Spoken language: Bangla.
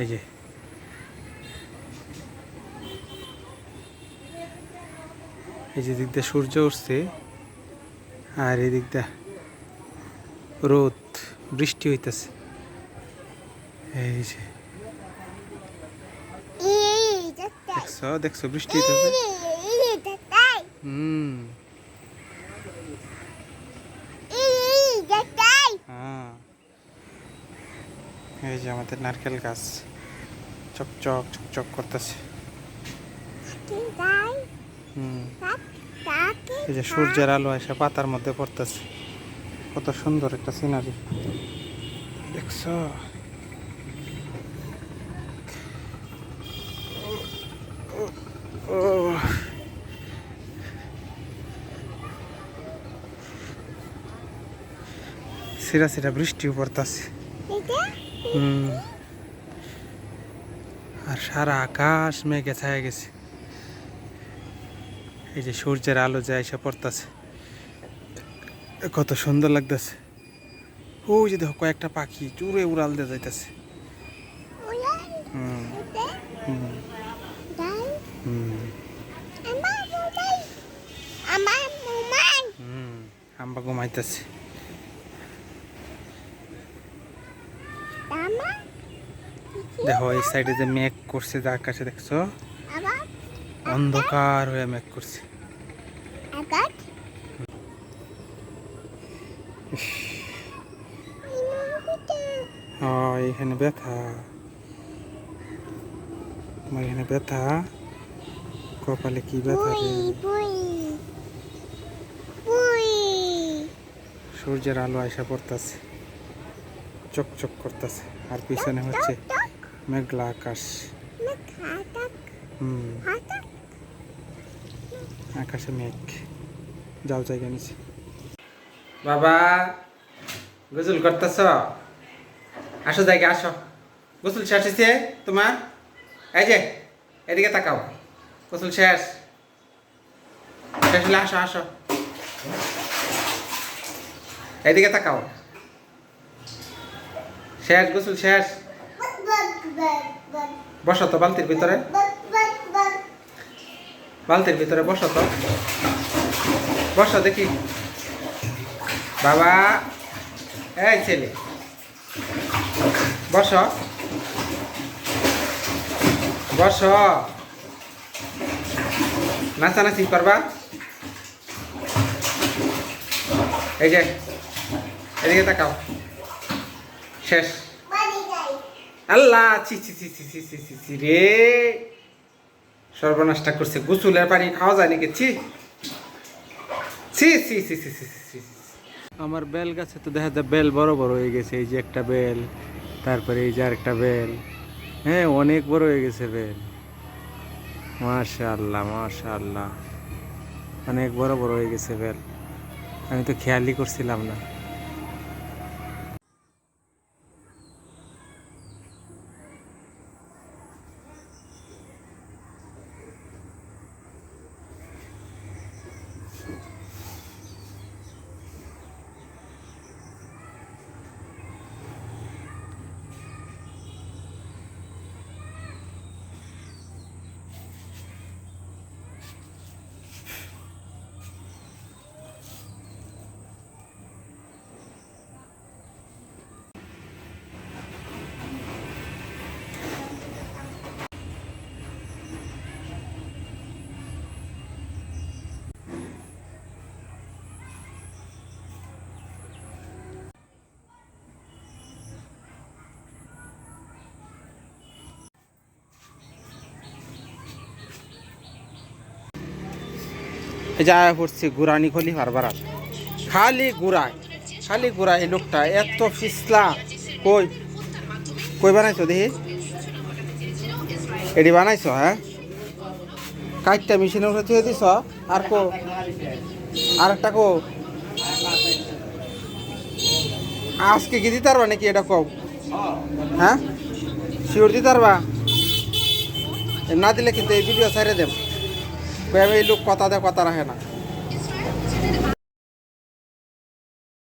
এই যে। এই যে দিক দিয়ে সূর্য উঠছে আর এই দিক দিয়ে রোদ বৃষ্টি হইতেছে। এই যে। দেখছ দেখছ বৃষ্টি হইতেছে। হুম হ্যাঁ এই যে আমাদের নারকেল গাছ। চকচক চকচক করতেছে। এই যে সূর্যের আলো এসে পাতার মধ্যে পড়তেছে। কত সুন্দর একটা সিনারি দেখছ? সিরা সিরা বৃষ্টিও পড়তেছে। আর সারা আকাশ মেঘে ছায়া গেছে। এই যে সূর্যের আলো যায় এসে পড়তেছে কত সুন্দর লাগতেছে। ওই যে দেখো কয়েকটা পাখি চুরে উড়াল দিয়ে যাইতেছে। হুম। হুম। হুম আমার হুম আম্বা ঘুমাইতেছে আমার দেখো, এই সাইডে যে মেঘ করছে যে আকাশে, দেখছ? অন্ধকার হয়ে মেঘ করছে। এখানে ব্যথা। এখানে ব্যথা। কপালে কি ব্যথা সূর্যের আলো আয়সা পড়তেছে। চকচক করতেছে। আর পিছনে হচ্ছে মেঘলা আকাশ। হুম। আকাশে? মেঘ। যাও জায়গা নিচে। বাবা গোসল করতেছ? আসো জায়গা আসো। গোসল শেষ হয়েছে তোমার? এই যে এদিকে তাকাও। গোসল শেষ। শেষ হলে আসো আসো। এদিকে তাকাও। শেষ গোসল শেষ। বসো তো, বালতির ভিতরে। বালতির ভিতরে বসো তো। বসো দেখি। বাবা, এই ছেলে। বস। বস। নাচানাচি করবা। এই যে, এদিকে তাকাও। শেষ। আল্লাহ ছি রে সর্বনাশটা করছে গোসলের পানি খাওয়া যায় নাকি ছি ছি ছি ছি ছি ছি আমার বেল গাছে তো দেখা যায় বেল বড় বড় হয়ে গেছে এই যে একটা বেল তারপরে এই যে আরেকটা বেল হ্যাঁ অনেক বড় হয়ে গেছে বেল মাশাআল্লাহ মাশাআল্লাহ অনেক বড় বড় হয়ে গেছে বেল আমি তো খেয়ালই করছিলাম না এই যে আয়া পড়ছে গুরানি খলি হারবার খালি গুড়ায় খালি গুড়ায় এই লোকটা, এত ফিসলা কই? কই বানাইছো দেখি? এটি বানাইছো হ্যাঁ? কাঠটা মেশিনে উঠে থুয়ে দিছ, আর কো? আর একটা কো? আজকে কি দিতে পারবা নাকি এটা কও? হ্যাঁ? শিওর দিতে পারবা? না দিলে কিন্তু এই ভিডিও ছেড়ে দেব। কই লোক কথা দেয় কথা রাখে না।